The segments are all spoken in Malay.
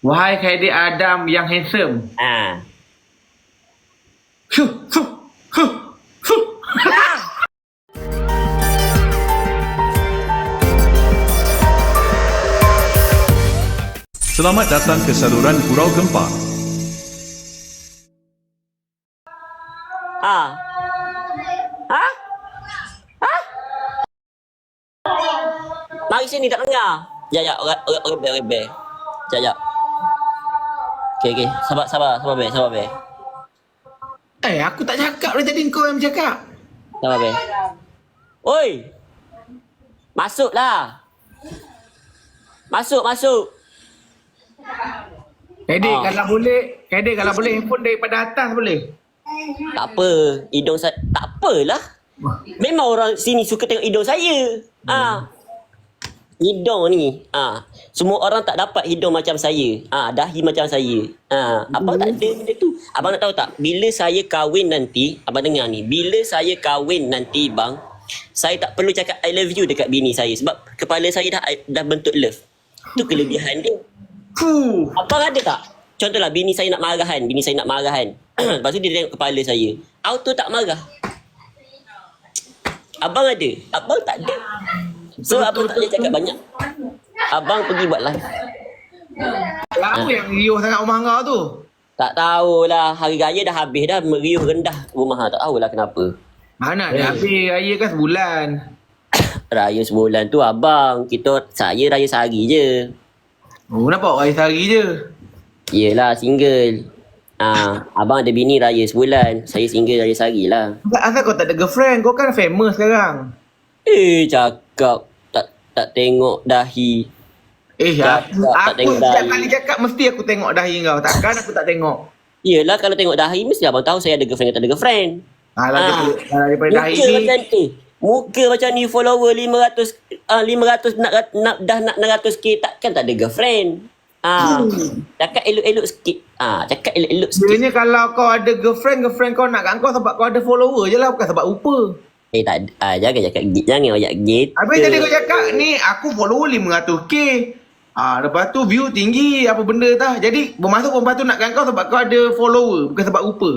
Wahai Khairi Adam yang handsome. Fuh. Selamat datang ke saluran Gurau Gempa. Ah. Ha? Ha? Mari sini tak dengar. Ya ya orang orang orang rebel rebel. Ya ya. Okey okey. Sabar sabar sabar be sabar be. Eh, aku tak cakap dari tadi kau yang bercakap. Sabar be. Oi. Masuklah. Masuk masuk. Khairi, Ah. kalau boleh, Khairi, kalau boleh handphone daripada atas boleh? Tak apa. Hidung saya tak apalah. Memang orang sini suka tengok hidung saya. Ah. Hidung ni. Ah. Semua orang tak dapat hidung macam saya. Ah, dahi macam saya. Ah, abang tak ada benda tu. Abang nak tahu tak? Bila saya kahwin nanti, abang dengar ni. Bila saya kahwin nanti, bang, saya tak perlu cakap I love you dekat bini saya sebab kepala saya dah dah bentuk love. Tu kelebihan dia. Fuh. Abang ada tak? Contohlah bini saya nak marah kan, bini saya nak marah kan. Lepas tu dia tengok kepala saya. Auto tak marah. Abang ada, abang tak ada. So abang tak payah cakap banyak. Abang pergi buat live. Apa yang riuh sangat rumah kau tu? Tak tahulah, hari raya dah habis dah, meriuh rendah rumah. Tak tahulah kenapa. Mana ada habis raya kan sebulan. Raya sebulan tu abang, kita saya raya sehari je. Oh, kenapa raya sehari je? Yelah, single. Ah, abang ada bini raya sebulan, saya single raya sehari lah. Asal kau tak ada girlfriend? Kau kan famous sekarang. Eh, cakap tak tak tengok dahi. Eh, Tak- aku, tak- aku tengok setiap dahi. kali cakap mesti aku tengok dahi kau. Takkan aku tak tengok. Yelah kalau tengok dahi mesti abang tahu saya ada girlfriend atau tak ada girlfriend. Alah, Ah. daripada, alah, daripada dahi Muka ni. macam eh muka macam ni follower 500 uh, 500 nak, nak dah nak 600k takkan tak ada girlfriend. Ah, cakap elok-elok sikit. Ah, cakap elok-elok sikit. Sebenarnya kalau kau ada girlfriend, girlfriend kau nak kat kau sebab kau ada follower je lah. Bukan sebab rupa. Eh tak ada- ah, jangan cakap gitu. Jangan ayat gitu. Habis tadi kau cakap ni aku follower 500k. Ah, lepas tu view tinggi apa benda tah. Jadi bermaksud perempuan tu nak kat kau sebab kau ada follower. Bukan sebab rupa.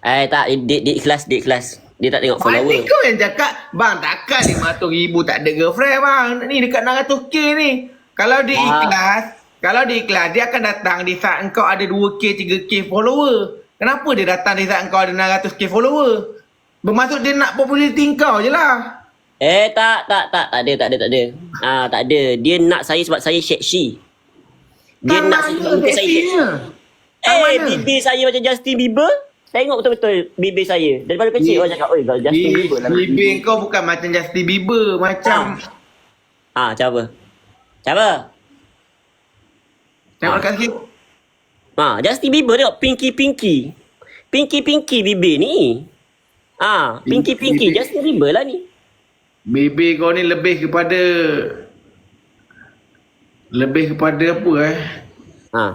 Eh tak dia, dia ikhlas dia ikhlas. Dia tak tengok follower. Follower. kau yang cakap, bang takkan 500 ribu tak ada girlfriend bang. Ni dekat 600k ni. Kalau dia Ah. ikhlas, kalau dia ikhlas, dia akan datang di saat engkau ada 2k, 3k follower. Kenapa dia datang di saat engkau ada 600k follower? Bermaksud dia nak populariti kau je lah. Eh tak tak tak tak ada tak ada tak ada. Ah tak ada. Dia nak saya sebab saya seksi. Dia Tak nak saya saya seksi. Eh mana? bibir saya macam Justin Bieber. Tengok betul-betul bibir saya. Daripada kecil orang cakap, "Oi, kau Justin Bi- Bieber lah." Bibir kau bukan macam Justin Bieber. Macam... Ah, macam apa? Macam apa? Tengok Ah. dekat sikit. Ah, Justin Bieber tengok pinky-pinky. Pinky-pinky bibir ni. Ah, pinky-pinky Bibir. Justin Bieber lah ni. Bibir kau ni lebih kepada... Lebih kepada apa eh? Ah.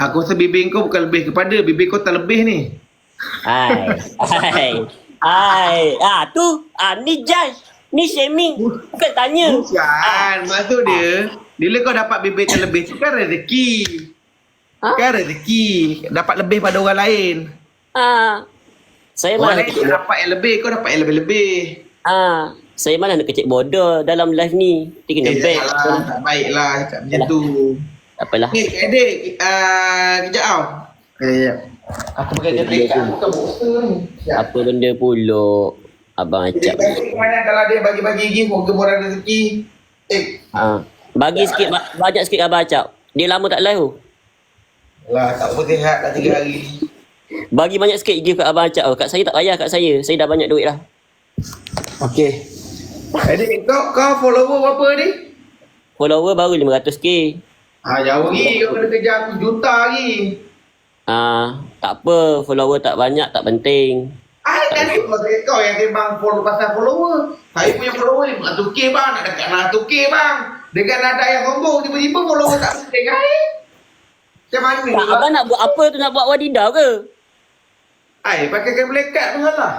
Aku rasa bibir kau bukan lebih kepada. Bibir kau tak lebih ni. Hai. Hai. Hai. Ah, tu. Ah, ni judge. Ni shaming. Bukan tanya. Bukan. Maksud dia, bila kau dapat bibir terlebih tu kan rezeki. Ha? Kan rezeki. Dapat lebih pada orang lain. Ah. Saya Orang malah lain dapat yang lebih, kau dapat yang lebih-lebih. Ah, saya malah nak kecek bodoh dalam live ni. Dia kena Eh, back. janganlah. Tak baiklah cakap macam tu. Tak apalah. Ni, adik. Uh, kejap tau. Eh, kejap. Aku pakai dia dekat. Aku bukan boxer ni. Apa benda pula Abang Jadi, Acap bagi mana kalau dia bagi-bagi gift, moga murah rezeki. Eh, ha. Bagi sikit ba- Banyak sikit Abang Acap Dia lama tak live tu lah tak apa sihat dah tiga hari ni. Bagi banyak sikit gift kat Abang Acap tu Kat saya tak payah kat saya Saya dah banyak duit dah Okey. Adik, kau kau follower berapa ni? Follower baru 500k Ah, jauh lagi. Kau kena kejar aku juta lagi. Ah, Tak apa Follower tak banyak Tak penting Ah, kan tu kau kau yang timbang follow pasal follower. Saya punya follower 500k bang, nak dekat 600k bang. Dengan nada yang sombong, tiba-tiba follower tak penting ai. Macam mana tak? Abang nak buat apa tu Nak buat wadidah ke Ai, pakai kabel lekat pun salah.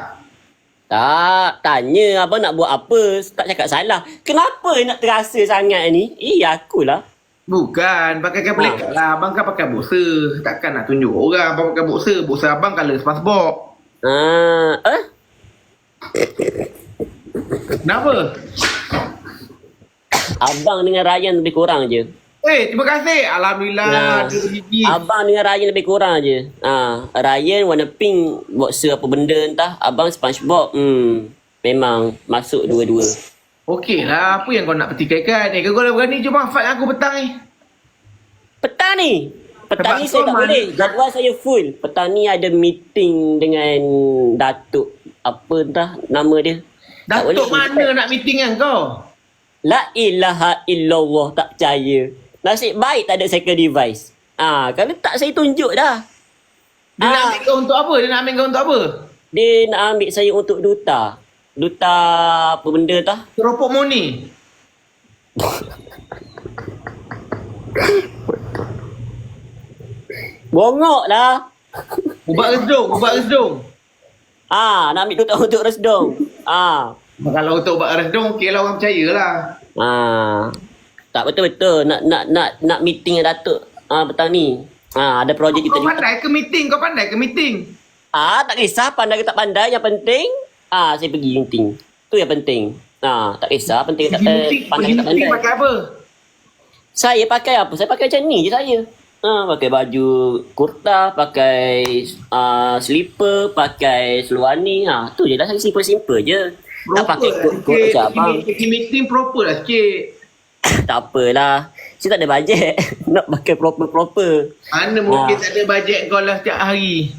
Tak Tanya Abang nak buat apa Tak cakap salah Kenapa nak terasa sangat ni Eh akulah Bukan, pakai kan black Ha. lah. Abang kan pakai boxer. Takkan nak tunjuk orang abang pakai boxer. Boxer abang colour SpongeBob. Ah, eh? Kenapa? Abang dengan Ryan lebih kurang je. Eh, terima kasih. Alhamdulillah. Nah, begini. abang dengan Ryan lebih kurang je. Ah, Ryan warna pink, boxer apa benda entah. Abang SpongeBob, hmm, memang masuk dua-dua. Okey lah. Apa yang kau nak petikaikan? Eh, kau kalau berani jom fight aku petang ni. Petang ni. Petang Sebab ni saya tak mana- boleh. Jadual saya full. Petang ni ada meeting dengan Datuk. Apa entah nama dia. Datuk mana nak meeting dengan kau? La ilaha illallah tak percaya. Nasib baik tak ada second device. Ah, kalau tak saya tunjuk dah. Dia nak Ah. ambil kau untuk apa? Dia nak ambil kau untuk apa? Dia nak ambil saya untuk duta. Duta apa benda tah? Keropok Moni. Bongok lah. Ubat resdung. Ubat resdung. Ah, nak ambil duta untuk resdung. Ah. Kalau untuk ubat resdung, okey lah orang percaya lah. Ah. Tak betul-betul nak nak nak nak meeting dengan Datuk. Ah, petang ni. Ah, ada projek kita Kau juga. pandai ke meeting? Kau pandai ke meeting? Ah, tak kisah pandai ke tak pandai, yang penting ah saya pergi meeting. Tu yang penting. Ah, tak kisah penting ke tak Pergi eh, meeting, pandai pergi tak meeting pandai. pakai apa? Saya pakai apa? Saya pakai macam ni je saya. Ah, pakai baju kurta, pakai uh, slipper, pakai seluar ni. Ha, tu je lah saya simple-simple je. Tak pakai lah kot-kot macam abang. Pergi- Pergi meeting proper lah sikit. Tak apalah. Saya tak ada bajet nak pakai proper-proper. Mana mungkin Ah. tak ada bajet kau lah setiap hari.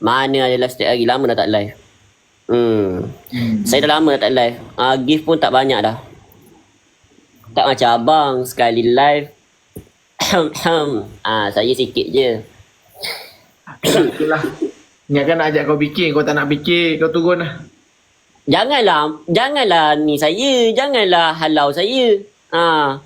Mana adalah setiap hari lama dah tak live. Hmm. Saya dah lama dah tak live. Ah, gift pun tak banyak dah. Tak macam abang sekali live. ah, saya sikit je. Itulah. Ingatkan nak ajak kau bikin. Kau tak nak bikin. Kau turun lah. Janganlah, janganlah ni saya, janganlah halau saya. Ah.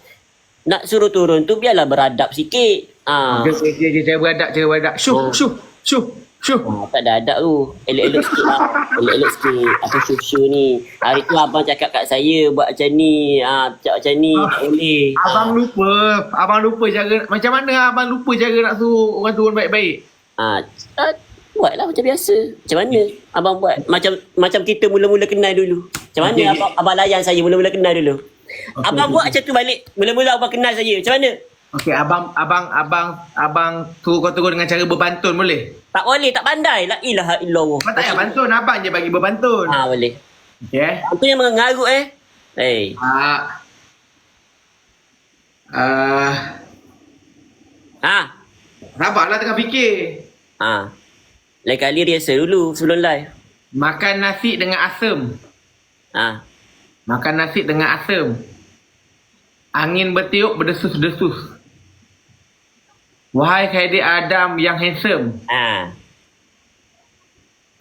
Nak suruh turun tu biarlah beradab sikit. Ah. Dia, dia, dia, beradab. Dia beradab. Syuh, Oh. syuh, syuh, syuh. Ah, tak ada adab tu. Elok-elok sikit lah. Elok-elok sikit. Apa syur-syur ni. Hari tu abang cakap kat saya buat macam ni. Ah, cakap macam ni. Tak boleh. Abang lupa. Abang lupa cara. Macam mana abang lupa cara nak suruh orang turun baik-baik? Ah, ah, buatlah macam biasa. Macam mana abang buat? Macam macam kita mula-mula kenal dulu. Macam mana Okey. abang, abang layan saya mula-mula kenal dulu? Okey, abang okey. buat macam tu balik. Mula-mula abang kenal saya. Macam mana? Okey, abang, abang, abang, abang suruh kau turun dengan cara berbantun boleh? Tak boleh, tak pandai. La ilaha illallah. Abang tak payah bantun. Abang je bagi berbantun. Ah, boleh. Okey eh? Apa yang mengarut eh? Hey. Ah. Ah. Ha. Sabarlah tengah fikir. Ha. Lain kali rehearsal dulu sebelum live. Makan nasi dengan asam. Ha. Makan nasi dengan asam. Angin bertiup berdesus-desus. Wahai Khairi Adam yang handsome. Ha.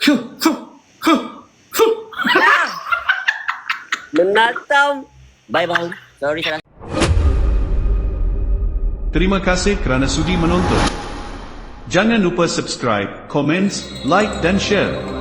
Menatam. Bye bye. Sorry salah. Terima kasih kerana sudi menonton. Jangan lupa subscribe, komen, like dan share.